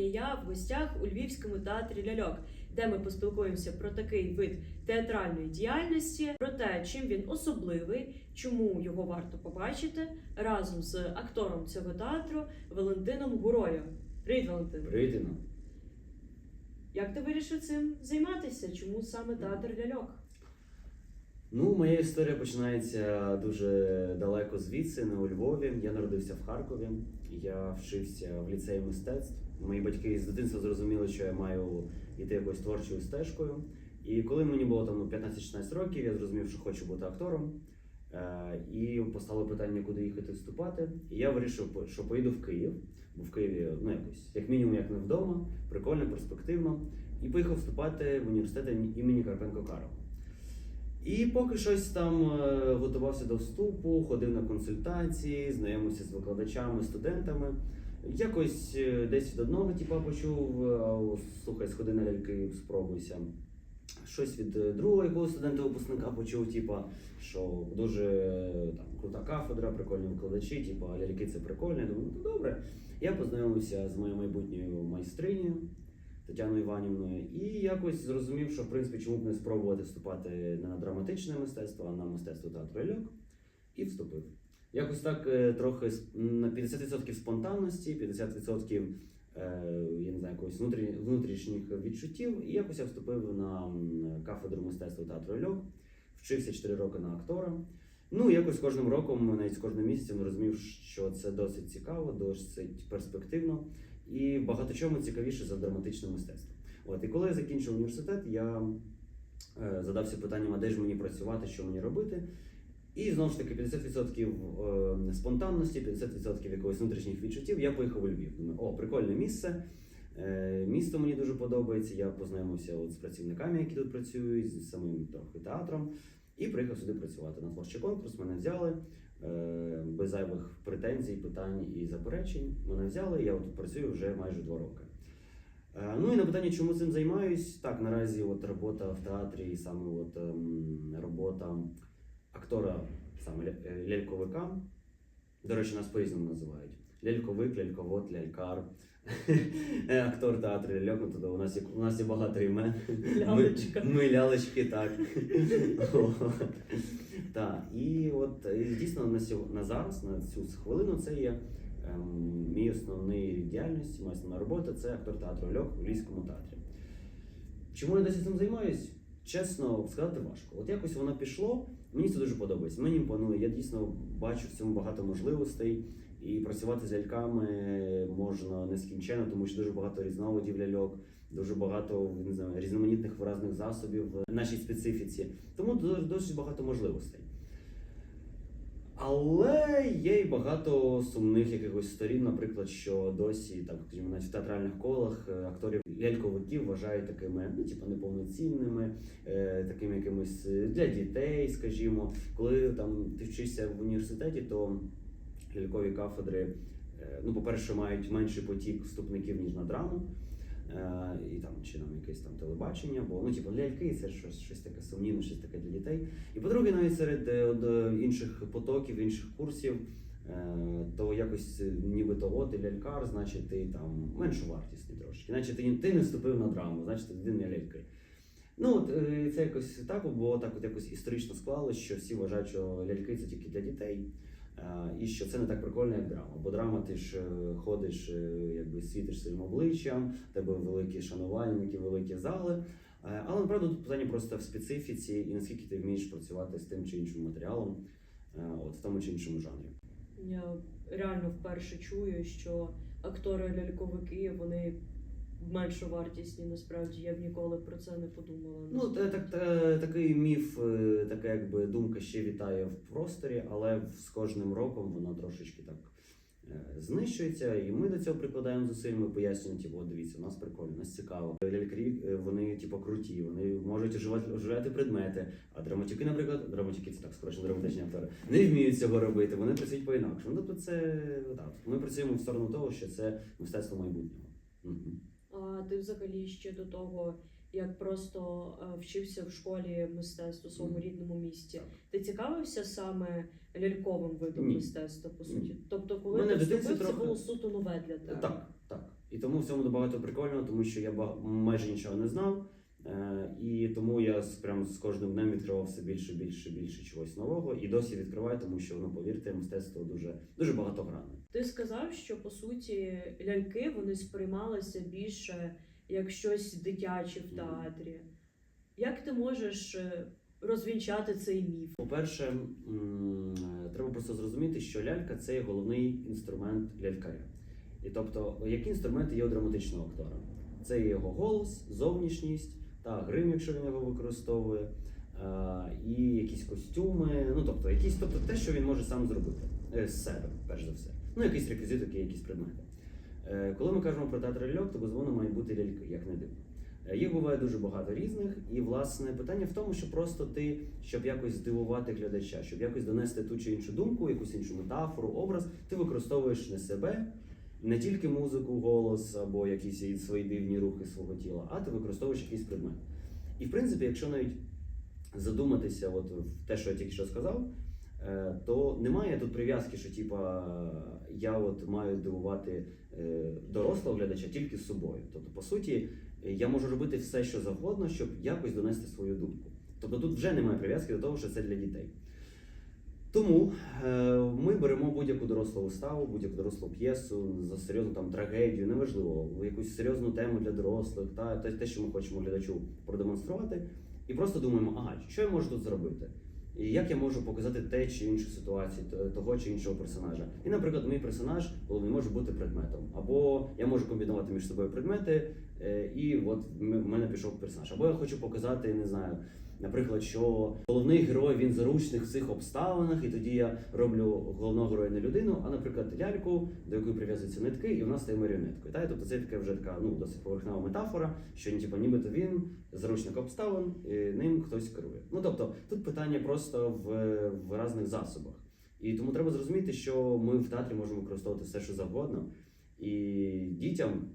сьогодні я в гостях у Львівському театрі ляльок, де ми поспілкуємося про такий вид театральної діяльності, про те, чим він особливий, чому його варто побачити разом з актором цього театру Валентином Гурою. Привіт, Валентин! Привіт, Інна. Як ти вирішив цим займатися? Чому саме театр ляльок? Ну, моя історія починається дуже далеко звідси, не у Львові. Я народився в Харкові. Я вчився в ліцеї мистецтв. Мої батьки з дитинства зрозуміли, що я маю йти якоюсь творчою стежкою. І коли мені було там ну, 15-16 років, я зрозумів, що хочу бути актором. Е, І постало питання, куди їхати вступати. І я вирішив, що поїду в Київ, бо в Києві ну якось, як мінімум, як не вдома, прикольно, перспективно. І поїхав вступати в університет імені Карпенко Карова. І поки щось там е, готувався до вступу, ходив на консультації, знайомився з викладачами, студентами. Якось е, десь від одного типа почув, е, слухай, сходи на ляльки, спробуйся. Щось від другого якогось студента-випускника почув, типа, що дуже там крута кафедра, прикольні викладачі, типа ляльки це прикольно. Я думаю, ну добре. Я познайомився з моєю майбутньою майстринею Тетяною Іванівною, і якось зрозумів, що в принципі чому б не спробувати вступати на драматичне мистецтво, а на мистецтво театру ляльок, і вступив. Якось так е, трохи на 50% спонтанності, 50% е, я не знаю, якогось внутрішніх відчуттів. І якось я вступив на кафедру мистецтва театру ляльок, вчився 4 роки на актора. Ну, якось кожним роком, навіть з кожним місяцем розумів, що це досить цікаво, досить перспективно і багато чому цікавіше за драматичне мистецтво. От і коли я закінчив університет, я е, задався питанням, а де ж мені працювати, що мені робити. І знову ж таки 50% е, спонтанності, 50% якогось внутрішніх відчуттів. Я поїхав у Львів. Думаю, о, прикольне місце. Е, Місто мені дуже подобається. Я познайомився от з працівниками, які тут працюють, з самим трохи театром, і приїхав сюди працювати на творчий конкурс. Мене взяли без зайвих претензій, питань і заперечень. Мене взяли. Я тут працюю вже майже два роки. Е, Ну і на питання, чому цим займаюсь? Так, наразі от робота в театрі, і саме от ем, робота актора, саме е, ляльковика. До речі, нас по-різному називають. Ляльковик, ляльковод, лялькар. Е, Актор театру ляльок, ну, то у нас є у нас є багато імен. Лялечка. Ми, ми лялечки, так. Так, і от е, дійсно на, сьо- на зараз, на цю хвилину, це є ем, мій основний діяльність, моя основна робота це актор театру ляльок у Львівському театрі. Чому я досі цим займаюсь? Чесно сказати важко. От якось воно пішло, мені це дуже подобається. Мені імпонує. Я дійсно бачу в цьому багато можливостей. І працювати з ляльками можна нескінченно, тому що дуже багато різновидів ляльок, дуже багато не знаю, різноманітних виразних засобів в нашій специфіці. Тому досить багато можливостей. Але є й багато сумних якихось сторін, наприклад, що досі, так скажімо, навіть в театральних колах е, акторів ляльковиків вважають такими, ну, типу, неповноцінними, е, такими якимись е, для дітей, скажімо. Коли там ти вчишся в університеті, то лялькові кафедри, е, ну, по-перше, мають менший потік вступників, ніж на драму. Е, і там чи якесь там телебачення, бо ну, типу, ляльки це щось, щось таке сумнівне, щось таке для дітей. І по-друге, навіть серед е, е, інших потоків, інших курсів, то якось нібито от і лялькар, значить ти там меншу вартісний трошки. Значить, ти, ти не вступив на драму, значить ти не ляльки. Ну, от, це якось так, бо так от якось історично склалось, що всі вважають, що ляльки це тільки для дітей. І що це не так прикольно, як драма. Бо драма ти ж е, ходиш, е, якби світиш своїм обличчям, тебе великі шанувальники, великі зали. Е, Але направду тут питання просто в специфіці і наскільки ти вмієш працювати з тим чи іншим матеріалом, от в тому чи іншому жанрі. Я реально вперше чую, що актори ляльковики менше вартісні. Насправді я б ніколи про це не подумала. Ну, та- так, такий міф, е, така якби думка ще вітає в просторі, але з кожним роком вона трошечки так е, знищується. І ми до цього прикладаємо зусиль. Ми пояснюємо, типу, дивіться, у нас прикольно, у нас цікаво. Лялькарі, е, вони типу круті, вони можуть оживляти предмети. А драматюки, наприклад, драматюки це так скорочено драматичні актори, не вміють цього робити. Вони працюють по-інакшому. Ну, тобто це так. Ми працюємо в сторону того, що це мистецтво майбутнього. Мгм. Ти взагалі ще до того, як просто е, вчився в школі мистецтв у своєму рідному місті, ти цікавився саме ляльковим видом Ні. мистецтва, по Ні. суті? Тобто, коли Мене ти вступив, це трохи- було суто нове для тебе? Так, так. І тому в цьому багато прикольного, тому що я майже нічого не знав. Е, і тому я прям з кожним днем відкривав все більше, більше, більше чогось нового. І досі відкриваю, тому що ну повірте, мистецтво дуже дуже багатогранне. Ти сказав, що по суті ляльки вони сприймалися більше як щось дитяче в театрі. Як ти можеш е, розвінчати цей міф? По-перше, е, треба просто зрозуміти, що лялька це головний інструмент лялькаря. І тобто, які інструменти є у драматичного актора? Це його голос, зовнішність та грим, якщо він його використовує, е, і якісь костюми, ну тобто, якісь, тобто те, що він може сам зробити е, з себе, перш за все. Ну, якийсь реквізит, який- якісь предмети. Е, Коли ми кажемо про театр ляльок, то безумовно мають бути ляльки, як не дивно. Їх буває дуже багато різних, і власне питання в тому, що просто ти, щоб якось здивувати глядача, щоб якось донести ту чи іншу думку, якусь іншу метафору, образ, ти використовуєш не себе, не тільки музику, голос або якісь свої дивні рухи свого тіла, а ти використовуєш якийсь предмет. І в принципі, якщо навіть задуматися, от в те, що я тільки що сказав, е, то немає тут прив'язки, що типа я от маю дивувати е, дорослого глядача тільки з собою. Тобто, по суті, я можу робити все, що завгодно, щоб якось донести свою думку. Тобто тут вже немає прив'язки до того, що це для дітей. Тому е, ми беремо будь-яку дорослу виставу, будь-яку дорослу п'єсу за серйозну там трагедію, неважливо, якусь серйозну тему для дорослих, та те, те, що ми хочемо глядачу продемонструвати, і просто думаємо, ага, що я можу тут зробити? І як я можу показати те чи іншу ситуацію, того чи іншого персонажа. І, наприклад, мій персонаж головний може бути предметом. Або я можу комбінувати між собою предмети, е, і от в мене пішов персонаж. Або я хочу показати, не знаю, наприклад, що головний герой він заручник в цих обставинах, і тоді я роблю головного героя не людину, а, наприклад, ляльку, до якої прив'язуються нитки, і вона стає маріонеткою. Та? Тобто це така вже така ну, досить поверхнева метафора, що типу, нібито він заручник обставин, і ним хтось керує. Ну тобто тут питання просто в, в різних засобах. І тому треба зрозуміти, що ми в театрі можемо використовувати все, що завгодно, і дітям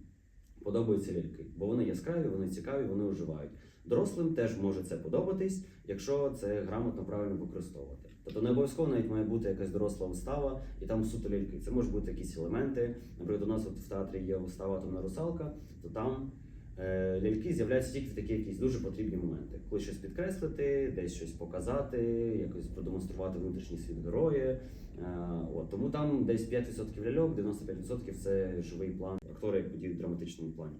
подобаються ляльки, бо вони яскраві, вони цікаві, вони оживають. Дорослим теж може це подобатись, якщо це грамотно правильно використовувати. Тобто не обов'язково навіть має бути якась доросла вистава, і там суто ляльки. Це можуть бути якісь елементи. Наприклад, у нас от в театрі є вистава Атомна русалка, то там е, ляльки з'являються тільки в такі якісь дуже потрібні моменти. Коли щось підкреслити, десь щось показати, якось продемонструвати внутрішній світ героя. Е, от, тому там десь 5% ляльок, 95% це живий план, актори як подіють в драматичному плані.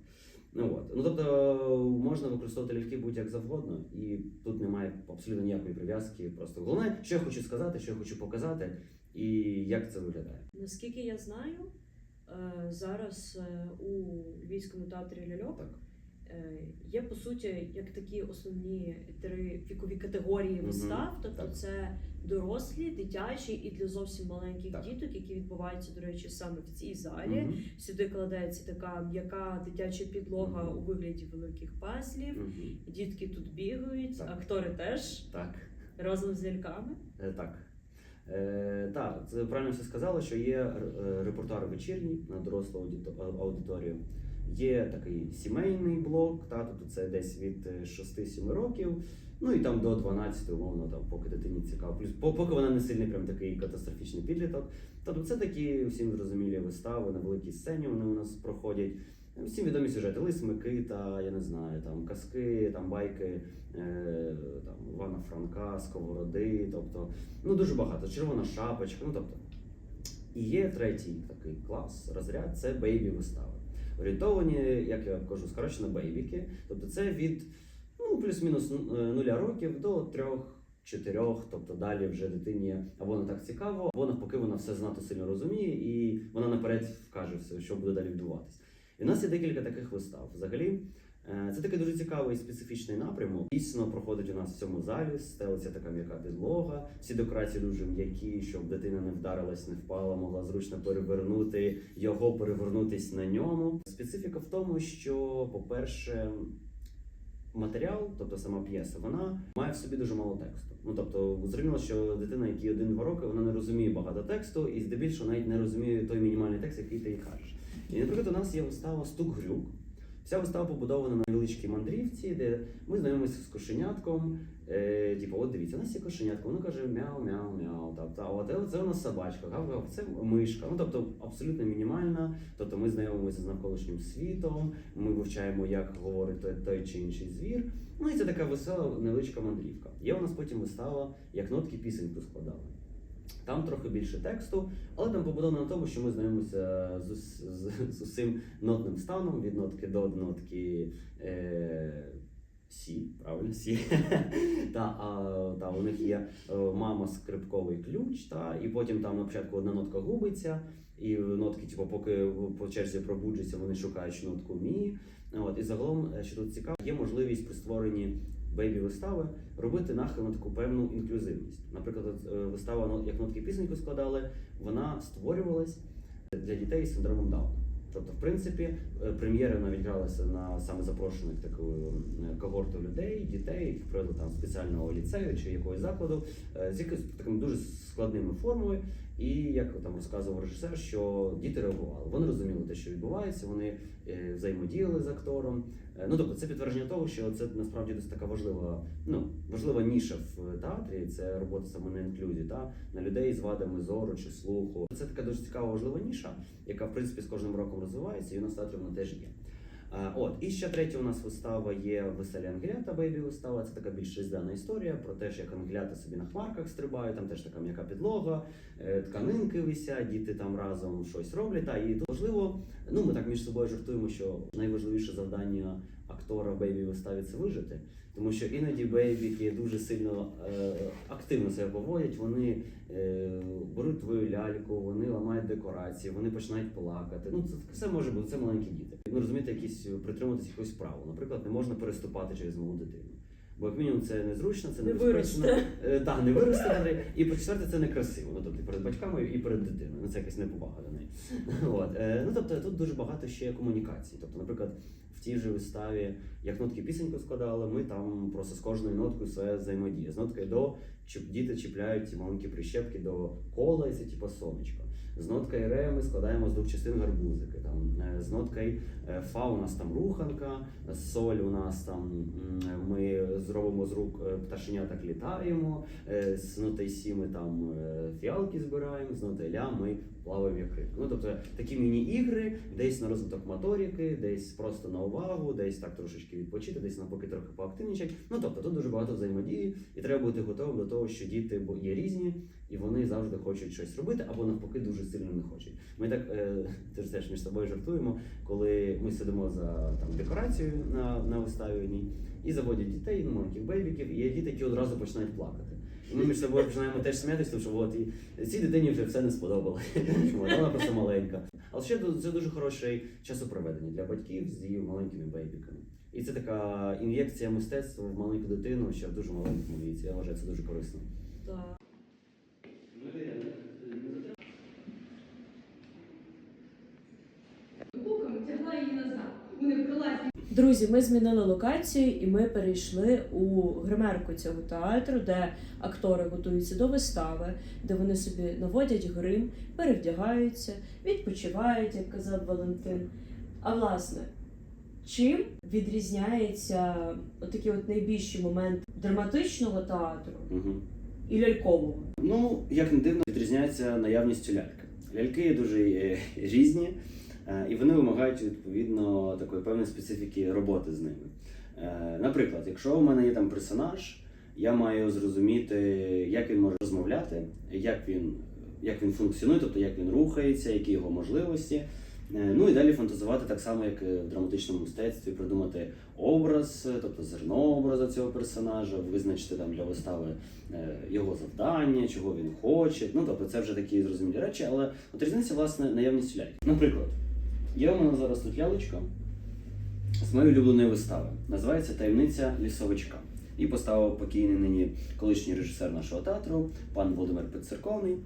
Ну от. Ну тобто можна використовувати ляльки будь-як завгодно, і тут немає абсолютно ніякої прив'язки. Просто головне, що я хочу сказати, що я хочу показати, і як це виглядає. Наскільки я знаю, е, зараз е, у військовому театрі ляльок Так. Е, є по суті як такі основні три вікові категорії вистав. Тобто так. це дорослі, дитячі і для зовсім маленьких Так. діток, які відбуваються, до речі, саме в цій залі. Мгм. Сюди кладається така м'яка дитяча підлога Мгм. у вигляді великих паслів. Мгм. Дітки тут бігають, Так. актори теж Так. разом з ляльками. Е, Так. Е, так, це правильно все сказали, що є е, репертуар вечірній на дорослу аудито- аудиторію. Є такий сімейний блок, та, тобто це десь від е, 6-7 років, ну і там до 12, умовно, там, поки дитині цікаво. Плюс поки вона не сильний прям такий катастрофічний підліток. Тобто це такі всім зрозумілі вистави на великій сцені вони у нас проходять. Всім відомі сюжети, Лис Микита, я не знаю, там казки, там байки е, там, Івана Франка, Сковороди, тобто ну дуже багато. Червона шапочка, ну тобто. І є третій такий клас, розряд це бейбі вистави. Орієнтовані, як я кажу, скорочено бейбіки. Тобто це від ну, плюс-мінус е, нуля років до трьох. Чотирьох, тобто далі вже дитині або не так цікаво, або навпаки, вона все знато сильно розуміє, і вона наперед вкаже все, що буде далі відбуватись. І в нас є декілька таких вистав. Взагалі, це такий дуже цікавий специфічний напрямок. Дійсно проходить у нас в цьому залі, стелиться така м'яка підлога. Всі декорації дуже м'які, щоб дитина не вдарилась, не впала, могла зручно перевернути його, перевернутись на ньому. Специфіка в тому, що, по-перше, матеріал, тобто сама п'єса, вона має в собі дуже мало тексту. Ну тобто, зрозуміло, що дитина, якій один-два роки, вона не розуміє багато тексту, і здебільшого навіть не розуміє той мінімальний текст, який ти їй кажеш. І, наприклад, у нас є вистава Стук грюк. Вся вистава побудована на невеличкій мандрівці, де ми знайомимося з кошенятком. Е, типу, от дивіться, у нас є кошенятко, воно каже мяу, мяу, мяу. Тобто, а це у нас собачка, гав, гав, це мишка. Ну тобто абсолютно мінімальна. Тобто ми знайомимося з навколишнім світом, ми вивчаємо, як говорить той, той чи інший звір. Ну і це така весела невеличка мандрівка. Є у нас потім вистава, як нотки пісеньку складали. Там трохи більше тексту, але там побудовано на тому, що ми знайомимося з, з, з усім нотним станом від нотки до нотки е, Сі, правильно, Сі. та, а, та, у них є е, мама скрипковий ключ, та, і потім там на початку одна нотка губиться, і нотки, типу, поки по черзі пробуджуються, вони шукають нотку Мі. От, і загалом, е, що тут цікаво, є можливість при створенні бейбі вистави робити нахил на таку певну інклюзивність. Наприклад, е, вистава «Нот- як нотки пісеньку складали, вона створювалась для дітей з синдромом Дауна. Тобто, в принципі, е, прем'єра навіть гралася на саме запрошених такою е, когорту людей, дітей, які привели там спеціального ліцею чи якогось закладу, з якимось такими дуже складними формою. І як там розказував режисер, що діти реагували. Вони розуміли те, що відбувається, вони е, взаємодіяли з актором. Е, Ну тобто, це підтвердження того, що це насправді досить така важлива, ну важлива ніша в театрі. Це робота саме на інклюзії, та на людей з вадами зору чи слуху. Це така дуже цікава важлива ніша, яка в принципі з кожним роком розвивається, і у нас театрі вона теж є. Е, От і ще третя у нас вистава є веселі ангелята, бейбі вистава. Це така більш різдана історія про те, як ангелята собі на хмарках стрибають. Там теж така м'яка підлога, е, тканинки висять, діти там разом щось роблять. Та і важливо, ну ми так між собою жартуємо, що найважливіше завдання актора в бейбі виставі це вижити. Тому що іноді бейбіки дуже сильно е, активно себе поводять. Вони е, беруть твою ляльку, вони ламають декорації, вони починають плакати. Ну це все може бути це маленькі діти. Ну розумієте, якісь притримуватися якогось правил. Наприклад, не можна переступати через малу дитину. Бо як мінімум це незручно, це небезпечно. виросте. Е, Так, не виросте. І по четверте, це некрасиво. Ну тобто перед батьками і перед дитиною. Ну це якась неповага до неї. От е, ну тобто тут дуже багато ще комунікацій. Тобто, наприклад, тій же виставі, як нотки пісеньку складали, ми там просто з кожною ноткою все взаємодіє. З ноткою до діти чіпляють ці маленькі прищепки до кола, і це типу сонечко. З ноткою ре ми складаємо з двох частин гарбузики. Там е, з ноткою е, фа у нас там руханка, соль у нас там ми зробимо з рук е, пташеняток літаємо. Е, З нотою сі ми там фіалки збираємо, з нотою ля ми плаваємо як рибка. Ну тобто такі міні-ігри, десь на розвиток моторики, десь просто на увагу, десь так трошечки відпочити, десь навпаки трохи поактивнічать. Ну тобто тут дуже багато взаємодії, і треба бути готовим до того, що діти бо є різні, і вони завжди хочуть щось робити, або навпаки дуже сильно не хочуть. Ми так е, теж теж між собою жартуємо, коли ми сидимо за там декорацією на, на виставі одній, і заводять дітей, ну, маленьких бейбіків, і діти, які одразу починають плакати. І ми між собою починаємо теж сміятися, тому що от і цій дитині вже все не сподобалося. Вона просто маленька. Але ще це дуже хороший часопроведення для батьків з її маленькими бейбіками. І це така ін'єкція мистецтва в маленьку дитину, ще в дуже маленькому віці. Я вважаю, це дуже корисно. Так. Друзі, ми змінили локацію і ми перейшли у гримерку цього театру, де актори готуються до вистави, де вони собі наводять грим, перевдягаються, відпочивають, як казав Валентин. А власне, чим відрізняється отакі от найбільші моменти драматичного театру Угу. і лялькового? Ну, як не дивно, відрізняється наявністю ляльки. Ляльки є дуже е, різні, і вони вимагають відповідно такої певної специфіки роботи з ними. Е, Наприклад, якщо у мене є там персонаж, я маю зрозуміти, як він може розмовляти, як він, як він функціонує, тобто як він рухається, які його можливості. Е, Ну і далі фантазувати так само, як в драматичному мистецтві, придумати образ, е, тобто зерно образу цього персонажа, визначити там для вистави е, його завдання, чого він хоче. Ну тобто це вже такі зрозумілі речі, але от різниця власне наявність ляльки. Наприклад, є у мене зараз тут лялечка з моєї улюбленої вистави. Називається Таємниця лісовичка. І поставив покійний нині колишній режисер нашого театру, пан Володимир Підцерковний.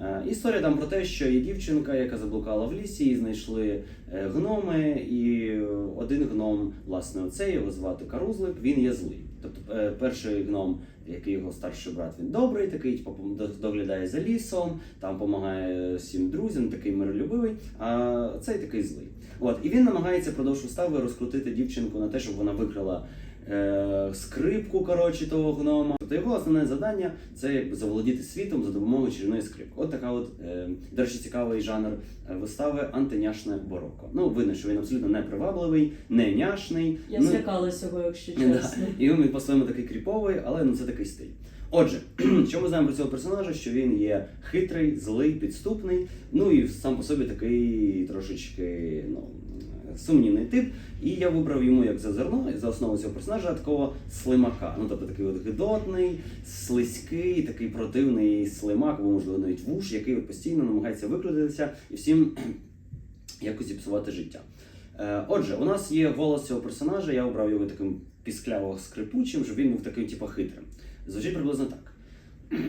Е, Історія там про те, що є дівчинка, яка заблукала в лісі, і знайшли е, гноми, і один гном, власне, оцей його звати Карузлик, він є злий. Тобто е, перший гном, який його старший брат, він добрий, такий типу, доглядає за лісом, там допомагає всім друзям, такий миролюбивий, а цей такий злий. От, і він намагається впродовж устави розкрутити дівчинку на те, щоб вона викрала е, скрипку коротше, того гнома. Тобто його основне завдання це якби заволодіти світом за допомогою чарівної скрипки. От така от, е, до речі, цікавий жанр е, вистави антиняшне бароко. Ну, видно, що він абсолютно не привабливий, не няшний. Я ну, злякалася його, якщо Да. чесно. І він по-своєму такий кріповий, але ну це такий стиль. Отже, що ми знаємо про цього персонажа? Що він є хитрий, злий, підступний, ну і сам по собі такий трошечки ну, сумнівний тип. І я вибрав йому як за зерно, за основу цього персонажа такого слимака. Ну тобто такий от гидотний, слизький, такий противний слимак, або можливо навіть вуш, який постійно намагається викрутитися і всім якось зіпсувати життя. Е, Отже, у нас є голос цього персонажа, я обрав його таким піскляво скрипучим, щоб він був таким, типу, хитрим. Звучить приблизно так.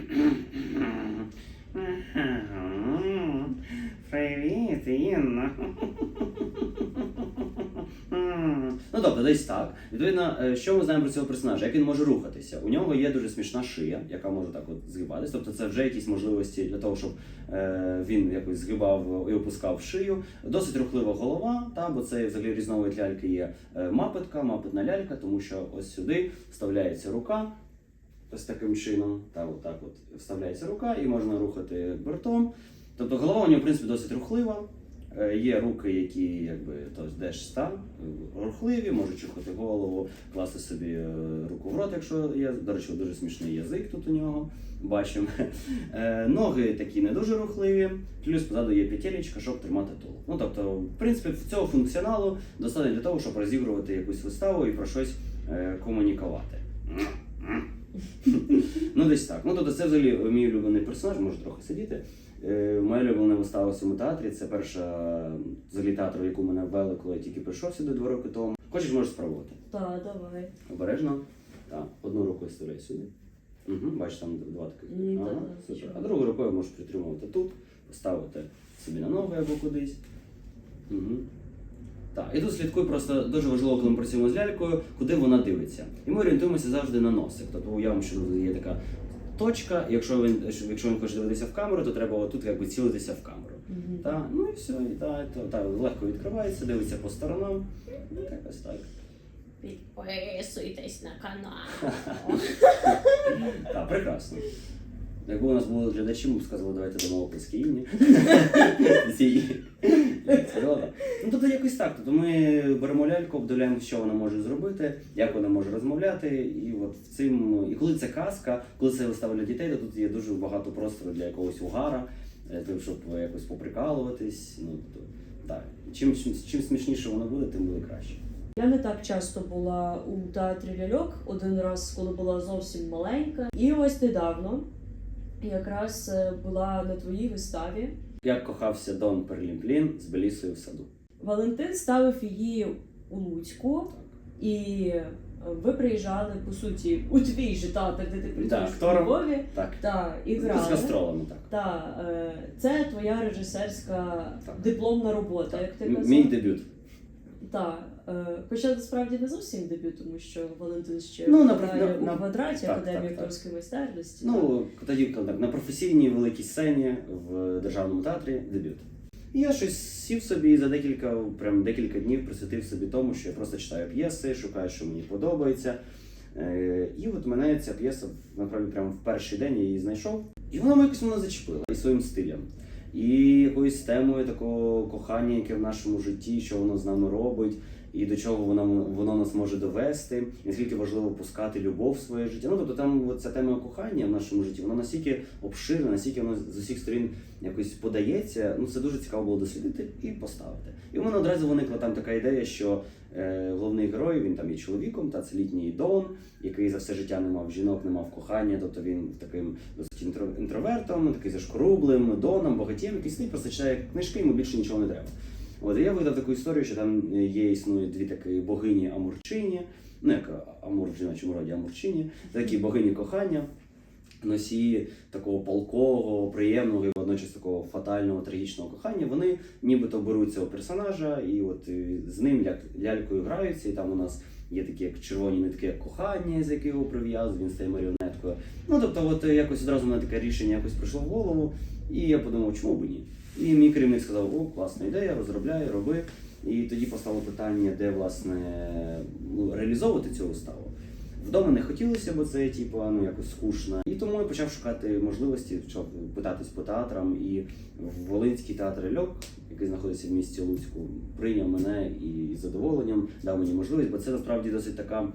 Привіт, Інна. Ну, тобто, десь так. Відповідно, е, що ми знаємо про цього персонажа? Як він може рухатися? У нього є дуже смішна шия, яка може так от згибатись. Тобто, це вже якісь можливості для того, щоб е, він якось згибав і опускав шию. Досить рухлива голова, та, бо це взагалі різновид ляльки є е, мапетка, мапетна лялька, тому що ось сюди вставляється рука. Ось таким чином, та отак от вставляється рука, і можна рухати бортом. Тобто голова у нього, в принципі, досить рухлива. Е, Є руки, які якби деж стан е, рухливі, можуть чухати голову, класти собі е, руку в рот, якщо є. До речі, дуже смішний язик тут у нього. Бачимо. Ноги такі не дуже рухливі, плюс позаду є петелечка, щоб тримати тулуб. Ну тобто, в принципі, цього функціоналу достатньо для того, щоб розігрувати якусь виставу і про щось комунікувати. Ну, десь так. Ну, тобто, це взагалі мій улюблений персонаж, може трохи сидіти. Е, Моя улюблена вистава в цьому театрі. Це перша взагалі театру, яку мене ввели, коли я тільки прийшов сюди два роки тому. Хочеш, можеш спробувати. Так, давай. Обережно. Так, одну руку вставляй сюди. Угу, бачиш, там два таких. Ні, ага, супер. А другою рукою можеш притримувати тут, поставити собі на ноги або кудись. Угу. Так, і тут слідкуй просто дуже важливо, коли ми працюємо з лялькою, куди вона дивиться. І ми орієнтуємося завжди на носик. Тобто уявимо, що є така точка. Якщо він, якщо він хоче дивитися в камеру, то треба отут якби цілитися в камеру. Мгм. Так, ну і все, і так, то, так, легко відкривається, дивиться по сторонам. Ну, якось так. Підписуйтесь на канал. Так, прекрасно. Якби у нас були глядачі, ми б сказали, давайте дамо оплески Так. Ну тобто якось так. Тобто ми беремо ляльку, обдивляємо, що вона може зробити, як вона може розмовляти. І от цим, і коли це казка, коли це вистава дітей, то тут є дуже багато простору для якогось угара, для того, щоб якось поприкалуватись. Ну, тобто, так. Чим, чим, чим смішніше воно буде, тим буде краще. Я не так часто була у театрі ляльок, один раз, коли була зовсім маленька. І ось недавно якраз е, була на твоїй виставі. Як кохався Дон Перлімплін з Белісою в саду. Валентин ставив її у Луцьку, і е, ви приїжджали по суті у твій же театр, де ти працюєш в. Львові, Так. та і З гастролами, так. Та е, це твоя режисерська Так. дипломна робота, як ти казав. Мій дебют. Так, хоча насправді не зовсім дебют, тому що Валентин ще Ну, на- на- у на- квадраті так, Академії акторської майстерності. Ну, тоді так, на професійній великій сцені в державному театрі дебют. І я щось сів собі і за декілька, прям декілька днів присвятив собі тому, що я просто читаю п'єси, шукаю, що мені подобається. Е, І от мене ця п'єса насправді прямо в перший день я її знайшов. І вона якось мене зачепила і своїм стилем. І якоюсь темою такого кохання, яке в нашому житті, що воно з нами робить, і до чого воно, воно нас може довести, і наскільки важливо пускати любов в своє життя. Ну тобто там ця тема кохання в нашому житті, вона настільки обширна, настільки вона з усіх сторін якось подається. Ну це дуже цікаво було дослідити і поставити. І у мене одразу виникла там така ідея, що е, головний герой він там є чоловіком, та це літній Дон, який за все життя не мав жінок, не мав кохання, тобто він таким досить інтро- інтровертом, такий зашкорублим, доном, багатієм, який сидить, просто читає книжки, йому більше нічого не треба. От я видав таку історію, що там є існують дві такі богині Амурчині, ну як Амур в жіночому роді Амурчині, такі богині кохання, носії такого полкового, приємного і водночас такого фатального, трагічного кохання. Вони нібито беруть цього персонажа і от е, з ним ляк- лялькою граються, і там у нас. Є такі як червоні нитки як кохання, з якого прив'язують, він стає маріонеткою. Ну тобто, от е, якось одразу мене таке рішення якось прийшло в голову, і я подумав, чому б ні. І мій керівник сказав: о, класна ідея, розробляй, роби. І тоді постало питання, де власне ну, реалізовувати цю виставу. Вдома не хотілося, бо це типу, ну якось скучно. І тому я почав шукати можливості, почав питатись по театрам. І в Волинський театр Льок, який знаходиться в місті Луцьку, прийняв мене і з задоволенням дав мені можливість, бо це насправді досить така.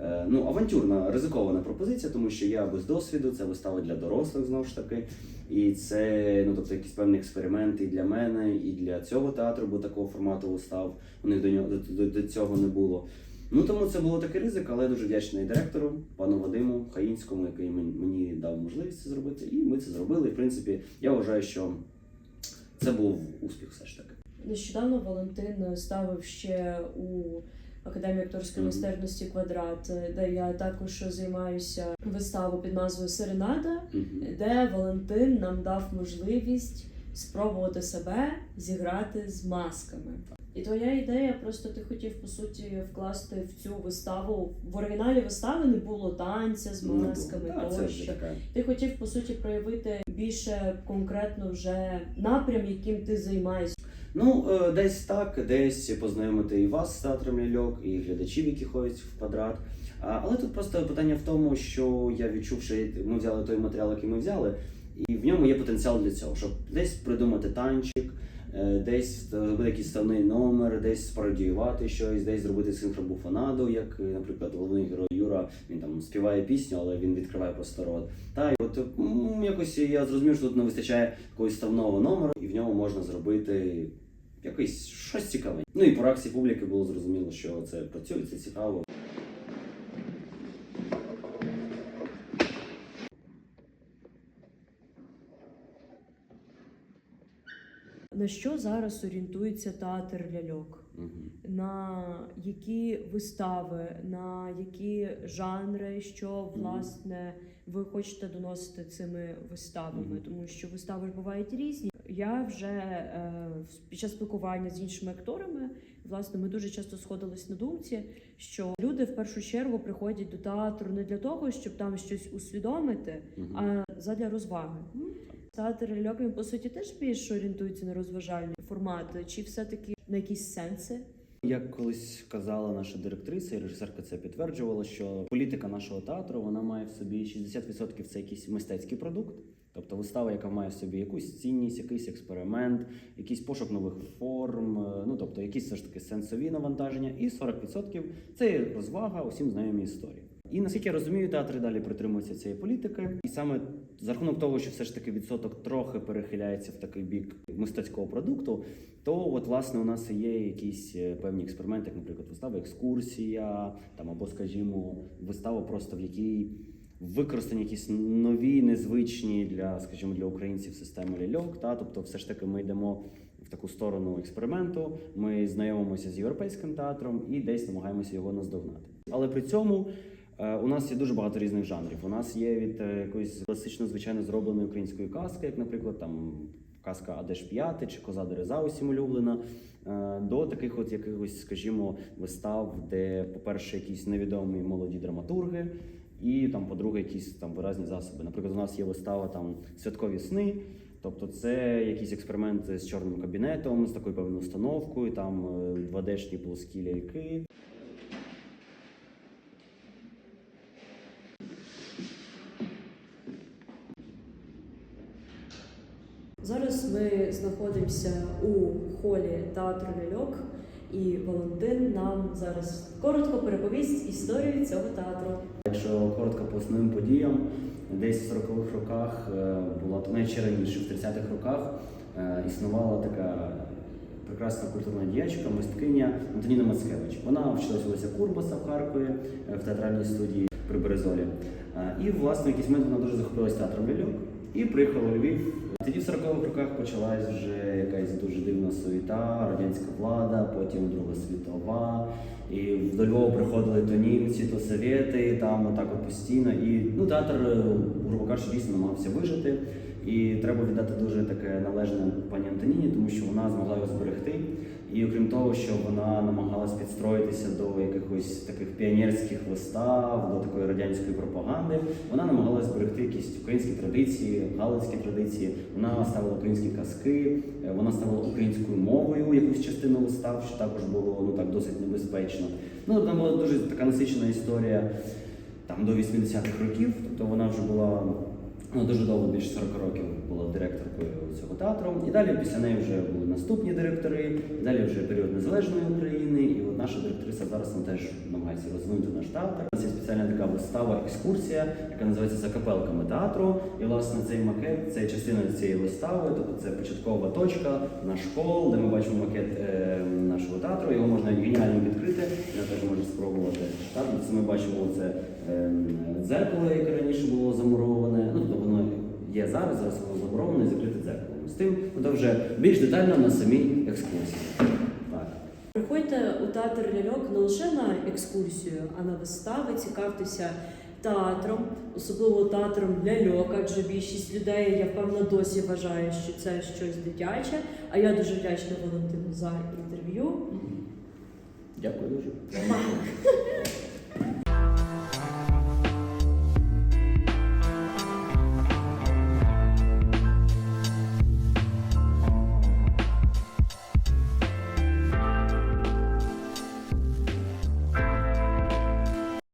е, Ну, авантюрна, ризикована пропозиція, тому що я без досвіду, це вистава для дорослих знову ж таки. І це ну, тобто, якісь певні експерименти і для мене, і для цього театру, бо такого формату вистав у них до нього до, до, цього не було. Ну тому це було такий ризик, але дуже вдячний директору, пану Вадиму Хаїнському, який мені дав можливість це зробити. І ми це зробили. І в принципі, я вважаю, що це був успіх все ж таки. Нещодавно Валентин ставив ще у Академії акторської майстерності квадрат, де я також займаюся виставу під назвою Серенада, де Валентин нам дав можливість спробувати себе зіграти з масками. І твоя ідея просто ти хотів по суті вкласти в цю виставу. В оригіналі вистави не було танця з Ну, масками вже тощо. Ти хотів по суті проявити більше конкретно вже напрям, яким ти займаєшся. Ну, е, десь так, десь познайомити і вас з театром ляльок, і глядачів, які ходять в квадрат. Але тут просто питання в тому, що я відчув, що ми взяли той матеріал, який ми взяли, і в ньому є потенціал для цього, щоб десь придумати танчик, е, десь зробити якийсь ставний номер, десь спародіювати щось, десь зробити синхробуфонаду, як, е, наприклад, головний герой Юра, він там співає пісню, але він відкриває просто рот. Та і от якось я зрозумів, що тут не вистачає якогось ставного номеру, і в ньому можна зробити якийсь щось цікаве. Ну і по реакції публіки було зрозуміло, що це працює, це цікаво. На що зараз орієнтується театр ляльок? Мгм. На які вистави, на які жанри, що власне ви хочете доносити цими виставами, тому що вистави ж бувають різні. Я вже е, під час спілкування з іншими акторами, власне, ми дуже часто сходились на думці, що люди в першу чергу приходять до театру не для того, щоб там щось усвідомити, Мгм. а задля розваги. Театр ляльок він по суті теж більш орієнтується на розважальний формат, чи все-таки на якісь сенси? Як колись казала наша директриця і режисерка це підтверджувала, що політика нашого театру вона має в собі 60% це якийсь мистецький продукт, тобто вистава, яка має в собі якусь цінність, якийсь експеримент, якийсь пошук нових форм, е, ну тобто якісь все ж таки сенсові навантаження, і 40% це розвага, усім знайомі історії. І наскільки я розумію, театри далі притримуються цієї політики, і саме за рахунок того, що все ж таки відсоток трохи перехиляється в такий бік мистецького продукту, то от власне у нас є якісь е, певні експерименти, як, наприклад, вистава екскурсія, там або, скажімо, вистава, просто в якій використані якісь нові, незвичні для, скажімо, для українців системи ляльок. Та тобто, все ж таки, ми йдемо в таку сторону експерименту. Ми знайомимося з європейським театром і десь намагаємося його наздогнати. Але при цьому. Е, У нас є дуже багато різних жанрів. У нас є від е, якоїсь класично звичайно зробленої української казки, як, наприклад, там казка Адеш П'яти чи Коза Дереза усім улюблена, е, до таких от якихось, скажімо, вистав, де, по-перше, якісь невідомі молоді драматурги, і там, по-друге, якісь там виразні засоби. Наприклад, у нас є вистава там святкові сни. Тобто це якісь експерименти з чорним кабінетом, з такою певною установкою, там е, 2D-шні плоскі ляльки. Зараз ми знаходимося у холі театру ляльок, і Валентин нам зараз коротко переповість історію цього театру. Якщо коротко по основним подіям, десь в 40-х роках е, була навіть ще раніше, в 30-х роках е, існувала така прекрасна культурна діячка, мисткиня Антоніна Мацкевич. Вона вчилася Леся Курбаса в Харкові е, в театральній студії при Березолі. І, власне, в якийсь момент вона дуже захопилась театром ляльок і приїхала у Львів. Тоді в 40-х роках почалась вже якась дуже дивна суєта, радянська влада, потім Друга світова. І до Львова приходили то німці, то совєти, там отак от постійно. І ну, театр, е, грубо кажучи, дійсно намагався вижити. І треба віддати дуже таке належне пані Антоніні, тому що вона змогла його зберегти. І окрім того, що вона намагалась підстроїтися до якихось таких піонерських вистав, до такої радянської пропаганди, вона намагалась зберегти якісь українські традиції, галицькі традиції. Вона ставила українські казки, е, вона ставила українською мовою якусь частину вистав, що також було ну так досить небезпечно. Ну там була дуже така насичена історія там до 80-х років, тобто вона вже була ну, дуже довго, більше 40 років була директоркою цього театру. І далі після неї вже були наступні директори, і далі вже період незалежної України. Наша директриса зараз вона теж намагається розвинути наш театр. У нас є спеціальна така вистава, екскурсія, яка називається за капелками театру. І власне цей макет це частина цієї вистави, тобто це початкова точка, наш кол, де ми бачимо макет е, нашого театру. Його можна геніально відкрити, я теж можу спробувати. Так, це ми бачимо це е, дзеркало, яке раніше було замуроване. Ну, тобто воно є зараз, зараз воно замуроване і закрите дзеркалом. З тим, ну, то вже більш детально на самій екскурсії. Приходьте у театр ляльок не лише на екскурсію, а на вистави, цікавтеся театром, особливо театром ляльок, адже більшість людей, я певно, досі вважає, що це щось дитяче. А я дуже вдячна Валентину за інтерв'ю. Дякую дуже.